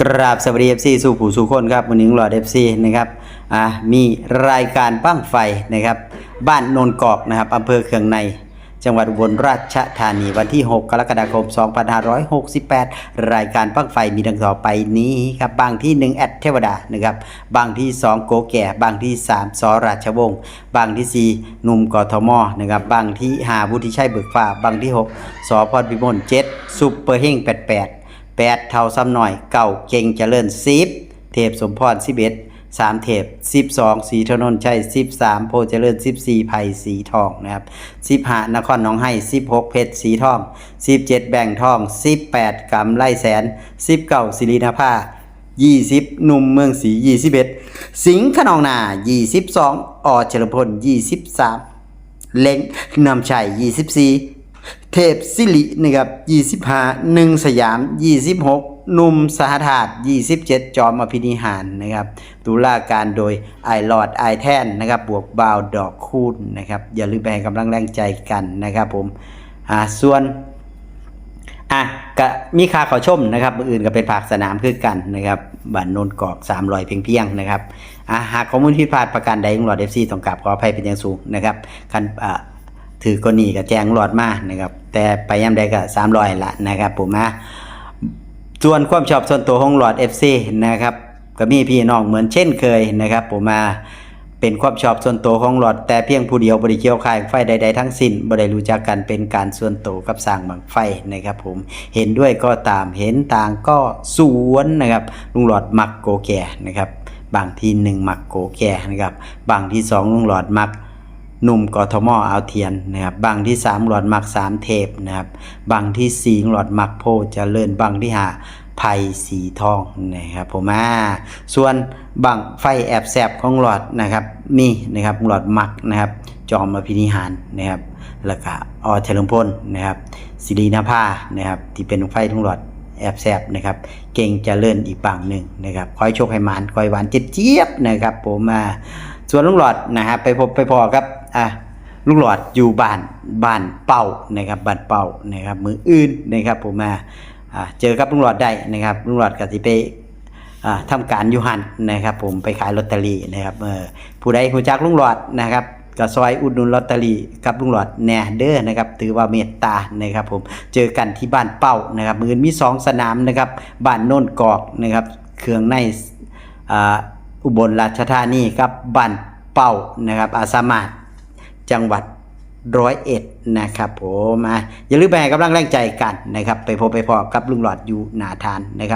กราบสวัสดีเอฟซีสู่ผู้สู่คนครับวันนี้หลอดเอฟซีนะครับอ่ามีรายการปั้งไฟนะครับ บ้านโนนกอกนะครับอำเภอเคืองใน จังหวัดอุบลราชธานีวันที่ 6 กรกฎาคม 2568 รายการปั้งไฟมีดังต่อไปนี้ครับบางที่ 1 แอดเทวดานะครับบางที่ 2 โกแก่ บางที่ 3สอราชวงศ์บางที่ 4 หนุ่มกทมนะครับบางที่5วุฒิชัยเบิกฟ้า บางที่ 6สอพรพิมล7ซุปเปอร์เฮง88 แปดเท่าซ้ำหน่อยเก่าเก่งเจริญสิบเทพสมพรสิบเอ็ดสามเทพสิบสองสีถนนชัยสิบสามโพเจริญสิบสี่ไผ่สีทองนะครับสิบห้านครหนองไห้สิบหกเพชรสีทองสิบเจ็ดแบ่งทองสิบแปดกำไล่แสนสิบเก้าสิรินภายี่สิบหนุ่มเมืองศรียี่สิบเอ็ดสิงห์ขนองนายี่สิบสองอเฉลิพลยี่สิบสามเล้งนำชัย 24 เทพสิรินะครับ25หนึ่งสยาม26หนุ่มสหธาต27 จอมอภินิหารนะครับตุลาการโดยไอหลอดไอแท่นนะครับ บวกบาวดอกคูณนะครับ อย่าลืมไปให้กำลังแรงใจกันนะครับผม อ่า ส่วน อะก็มีค่าเขาชมนะครับอื่นก็เป็นภาคสนามคือกันนะครับบ้านโนนกอก 300 เพียงเพียงนะครับ อะหากข้อมูลผิดพลาดประการใดของหลอดเอฟซีต้องกราบขออภัยเป็นอย่างสูงนะครับคันอ่า ถือกรณีก็แจ้งหลอดมานะครับแต่ไปย่ำใดก็300ละนะครับผมนะส่วนความชอบส่วนตัวของหลอด FC นะครับก็มีพี่น้องเหมือนเช่นเคยนะครับ ผมมาเป็นความชอบส่วนตัวของหลอด แต่เพียงผู้เดียวบริเกี่ยวข่ายไฟใด ๆ ทั้งสิ้นบริรู้จักกันเป็นการส่วนตัวกับสร้างบังไฟนะครับ ผมเห็นด้วยก็ตามเห็นต่างก็สวนนะครับลุงหลอดมักโกแก่นะครับบางที่หนึ่งมักโกแก่นะครับบางที่สองลุงหลอดมัก หนุ่มกทมเอาเทียนนะครับบางที่สามหลอดมักสามเทพนะครับบางที่สี่หลอดมักโพจเจริญบางที่หาไผ่สีทองนะครับผมอ่าส่วนบังไฟแอบแสบของหลอดนะครับมีนะครับหลอดมักนะครับจอมอภินิหารนะครับแล้วก็อเฉลิมพลนะครับศิรีนภานะครับที่เป็นไฟทุงหลอดแอบแสบนะครับ เก่งจะเจริญอีกบางหนึ่งนะครับคอยโชคให้หมานคอยหวานเจี๊ยบนะครับผมอ่า ส่วนลุงหลอดนะครับไปพบไปพอครับอะลุงหลอดอยู่บ้านบ้านเป่านะครับบ้านเป่านะครับมืออื่นนะครับผมมาอ่าเจอกับลุงหลอดได้นะครับลุงหลอดก็สิไปอ่าทำการยูหันนะครับ ผมไปขายลอตเตอรี่นะครับเออผู้ใดรู้จักลุงหลอดนะครับก็ซอยอุดหนุนลอตเตอรี่กับลุงหลอดแน่เด้อนะครับถือว่าเมตตานะครับผมเจอกันที่บ้านเป้านะครับมือมีสองสนามนะครับบ้านโน่นกอกนะครับเครื่องในอ่า อุบลราชธานีครับบ้านเป่านะครับอาสามาตจังหวัดร้อยเอ็ดนะครับผมมาอย่าลืมไปให้กำลังแรงใจกันนะครับ ไปพบไปพอกับลุงหลอดอยู่หนาทานนะครับ